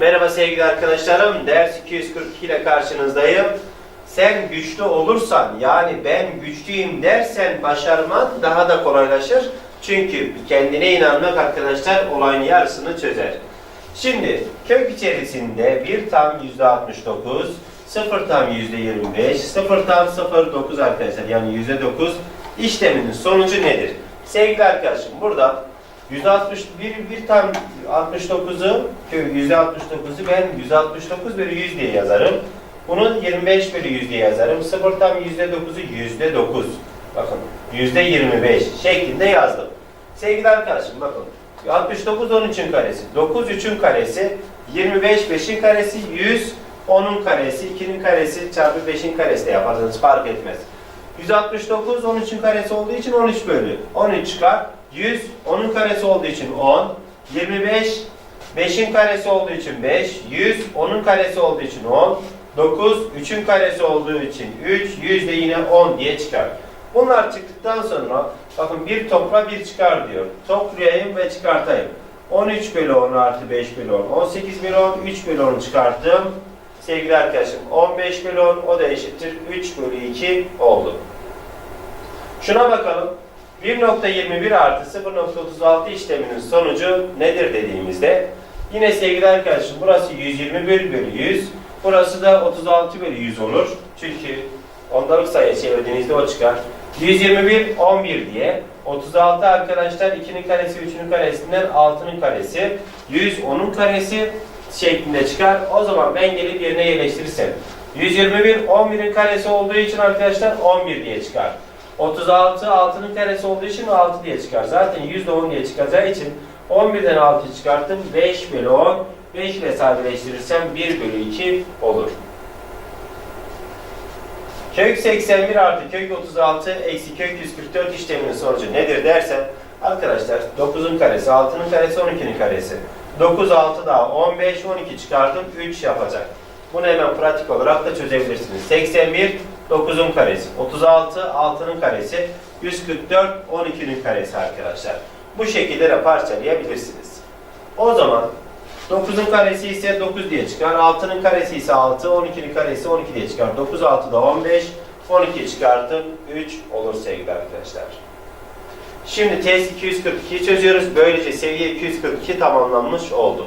Merhaba sevgili arkadaşlarım. Ders 242 ile karşınızdayım. Sen güçlü olursan yani ben güçlüyüm dersen başarman daha da kolaylaşır. Çünkü kendine inanmak arkadaşlar olayın yarısını çözer. Şimdi kök içerisinde 1 tam %69, 0 tam %25, 0 tam 0,9 arkadaşlar yani %9 işleminin sonucu nedir? Sevgili arkadaşım burada %61 bir tam 69'u %69'u ben 169 bölü 100 diye yazarım. Bunu 25 bölü 100 diye yazarım. 0 tam %9'u %9. Bakın %25 şeklinde yazdım. Sevgili arkadaşım bakın 69 13'ün karesi, 9 3'ün karesi, 25 5'in karesi, 100 10'un karesi, 2'nin karesi çarpı 5'in karesi de yaparsanız fark etmez. 169 13'ün karesi olduğu için 13 bölü. 13 çıkar. 100 10'un karesi olduğu için 10. 25 5'in karesi olduğu için 5. 100 10'un karesi olduğu için 10. 9 3'ün karesi olduğu için 3. 100 de yine 10 diye çıkar. Bunlar çıktıktan sonra bakın bir topla bir çıkar diyor. Toplayayım ve çıkartayım. 13 bölü 10 artı 5 bölü 10. 18 bölü 10 3 bölü 10 çıkarttım. Sevgili arkadaşım 15 bölü 10 o da eşittir 3 bölü 2 oldu. Şuna bakalım. 1.21 artı 0.36 işleminin sonucu nedir dediğimizde yine sevgili arkadaşım burası 121 bölü 100 burası da 36 bölü 100 olur. Çünkü ondalık sayı çevirdiğinizde o çıkar. 121 11 diye 36 arkadaşlar 2'nin karesi 3'ünün karesinden 6'nın karesi 100 10'un karesi şeklinde çıkar. O zaman ben gelip yerine yerleştirirsem 121 11'in karesi olduğu için arkadaşlar 11 diye çıkar. 36 6'nın karesi olduğu için 6 diye çıkar. Zaten %10 diye çıkacağı için 11'den 6 çıkarttım. 5 bölü 10. 5 ile sadeleştirirsem 1 bölü 2 olur. Kök 81 artı kök 36 eksi kök 144 işleminin sonucu nedir dersen arkadaşlar 9'un karesi 6'nın karesi 12'nin karesi 9 6 daha 15 12 çıkardım 3 yapacak. Bunu hemen pratik olarak da çözebilirsiniz. 81 9'un karesi 36 6'nın karesi 144 12'nin karesi arkadaşlar. Bu şekilde de parçalayabilirsiniz. O zaman 9'un karesi ise 9 diye çıkar. 6'nın karesi ise 6. 12'nin karesi 12 diye çıkar. 9 6 da 15. 12 çıkarttım. 3 olur sevgili arkadaşlar. Şimdi test 242'yi çözüyoruz. Böylece seviye 242 tamamlanmış oldu.